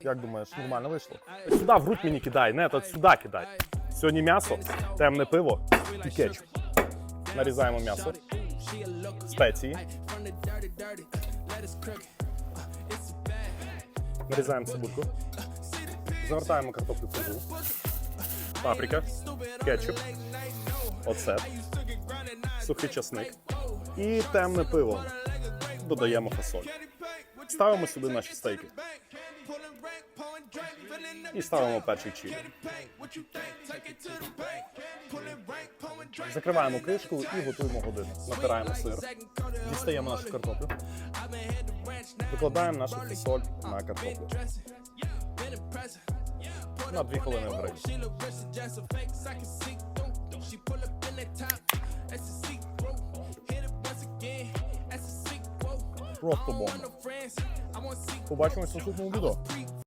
Як думаєш, нормально вийшло? Сюди в грудь мені кидай, не, то сюди кидай. Сьогодні м'ясо, темне пиво і кетчуп. Нарізаємо м'ясо, спеції. Нарізаємо цибульку. Завертаємо картоплю в. Паприка, кетчуп, оцет, сухий часник і темне пиво. Додаємо фасоль. Ставимо сюди наші стейки. І ставимо перший чилі. Закриваємо кришку і готуємо годину. Натираємо сир. Дістаємо нашу картоплю. Викладаємо нашу фасоль на картоплю. На 2 хвилини в грилі. Просто бомба. Побачимось в наступному відео.